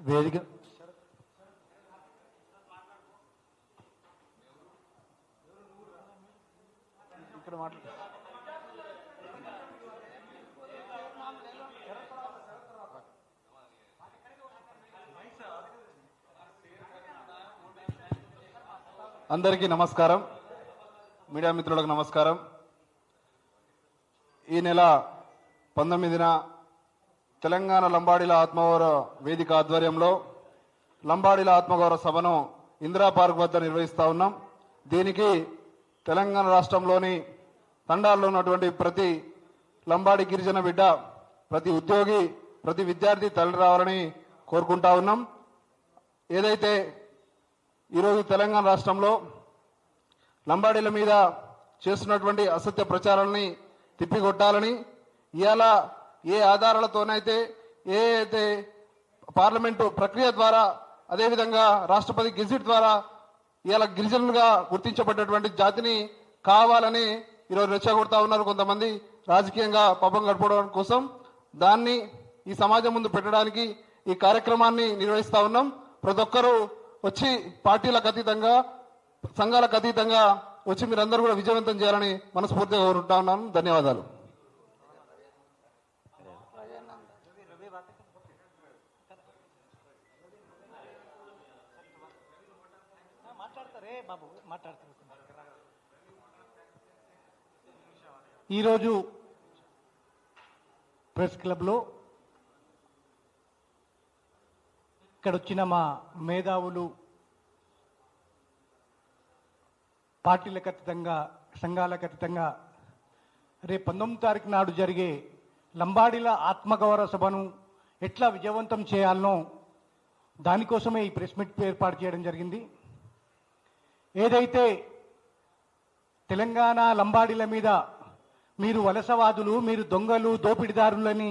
వేదిక. ఇక్కడ మాట్లాడు. అందరికీ నమస్కారం. మీడియా మిత్రులకు నమస్కారం. ఈ నెల పంతొమ్మిదిన తెలంగాణ లంబాడీల ఆత్మగౌరవ వేదిక ఆధ్వర్యంలో లంబాడీల ఆత్మగౌరవ సభను ఇందిరా పార్క్ వద్ద నిర్వహిస్తూ ఉన్నాం. దీనికి తెలంగాణ రాష్ట్రంలోని తండాల్లో ఉన్నటువంటి ప్రతి లంబాడి గిరిజన బిడ్డ ప్రతి ఉద్యోగి ప్రతి విద్యార్థి తల్లి రావాలని కోరుకుంటా ఉన్నాం. ఏదైతే ఈరోజు తెలంగాణ రాష్ట్రంలో లంబాడీల మీద చేస్తున్నటువంటి అసత్య ప్రచారాలని తిప్పికొట్టాలని ఇవాళ ఏ ఆధారాలతోనైతే ఏ అయితే పార్లమెంటు ప్రక్రియ ద్వారా అదేవిధంగా రాష్ట్రపతి గెజిట్ ద్వారా ఇవాళ గిరిజనులుగా గుర్తించబడ్డటువంటి జాతిని కావాలని ఈరోజు రెచ్చగొడతా ఉన్నారు కొంతమంది రాజకీయంగా పబ్బం గడపడం కోసం. దాన్ని ఈ సమాజం ముందు పెట్టడానికి ఈ కార్యక్రమాన్ని నిర్వహిస్తా ఉన్నాం. ప్రతి ఒక్కరూ వచ్చి పార్టీలకు అతీతంగా సంఘాలకు అతీతంగా వచ్చి మీరందరూ కూడా విజయవంతం చేయాలని మనస్ఫూర్తిగా కోరుకుంటా ఉన్నాను. ధన్యవాదాలు. మాట్లాడతారే బాబు మాట్లాడతారు ఈరోజు ప్రెస్ క్లబ్లో ఇక్కడ వచ్చిన మా మేధావులు పార్టీలకు అతీతంగా సంఘాలకు అతీతంగా రేపు పంతొమ్మిది తారీఖు నాడు జరిగే లంబాడీల ఆత్మగౌరవ సభను ఎట్లా విజయవంతం చేయాలనో దానికోసమే ఈ ప్రెస్ మీట్ ఏర్పాటు చేయడం జరిగింది. ఏదైతే తెలంగాణ లంబాడీల మీద మీరు వలసవాదులు మీరు దొంగలు దోపిడిదారులని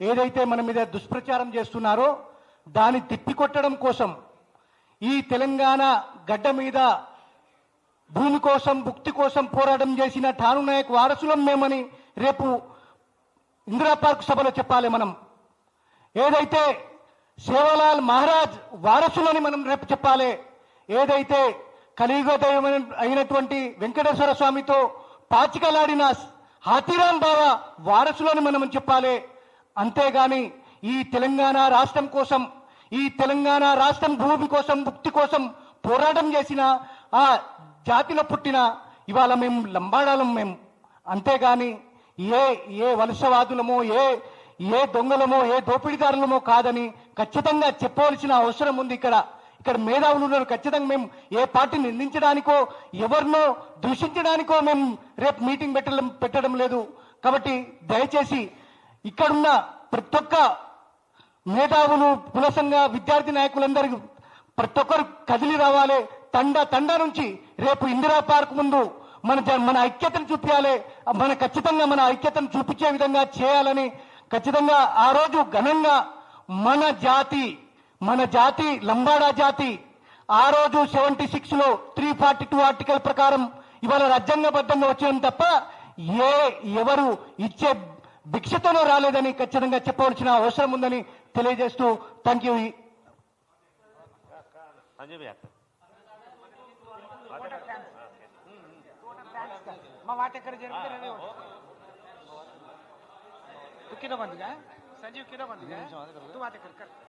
ఏదైతే మన మీద దుష్ప్రచారం చేస్తున్నారో దాన్ని తిప్పికొట్టడం కోసం ఈ తెలంగాణ గడ్డ మీద భూమి కోసం భుక్తి కోసం పోరాటం చేసిన ఠాను నాయక్ వారసులం మేమని రేపు ఇందిరా పార్క్ సభలో చెప్పాలి మనం. ఏదైతే సేవలాల్ మహారాజ్ వారసులని మనం రేపు చెప్పాలి ఏదైతే కలియుగ దైవం అయినటువంటి వెంకటేశ్వర స్వామితో పాచికలాడిన హాతీరాం బాబా వారసులని మనం చెప్పాలి. అంతేగాని ఈ తెలంగాణ రాష్ట్రం కోసం ఈ తెలంగాణ రాష్ట్రం భూమి కోసం ముక్తి కోసం పోరాటం చేసిన ఆ జాతిలో పుట్టిన ఇవాళ మేము లంబాడాలం మేము. అంతేగాని ఏ ఏ వలసవాదులమో ఏ ఏ దొంగలమో ఏ దోపిడీదారులమో కాదని ఖచ్చితంగా చెప్పవలసిన అవసరం ఉంది ఇక్కడ. ఇక్కడ మేధావులు ఉన్నారు. ఖచ్చితంగా మేము ఏ పార్టీని నిందించడానికో ఎవరినో దూషించడానికో మేము రేపు మీటింగ్ పెట్టడం పెట్టడం లేదు. కాబట్టి దయచేసి ఇక్కడున్న ప్రతి ఒక్క మేధావులు కుల సంఘ విద్యార్థి నాయకులందరికీ ప్రతి ఒక్కరు కదిలి రావాలి. తండ తండ నుంచి రేపు ఇందిరా పార్క్ ముందు మన మన ఐక్యతను చూపించాలి మన ఖచ్చితంగా మన ఐక్యతను చూపించే విధంగా చేయాలని ఖచ్చితంగా ఆ రోజు ఘనంగా మన జాతి మన జాతి లంబాడా జాతి ఆ రోజు సెవెంటీ సిక్స్లో త్రీ ఫార్టీ టూ ఆర్టికల్ ప్రకారం ఇవాళ రాజ్యాంగబద్ధంగా వచ్చాం తప్ప ఏ ఎవరు ఇచ్చే భిక్షతోనే రాలేదని ఖచ్చితంగా చెప్పవలసిన అవసరం ఉందని తెలియజేస్తూ థ్యాంక్ యూ మా వాట ఎక్కడ तू किती बांधली काय संजीव किती बांधली काय तू आते कर कर।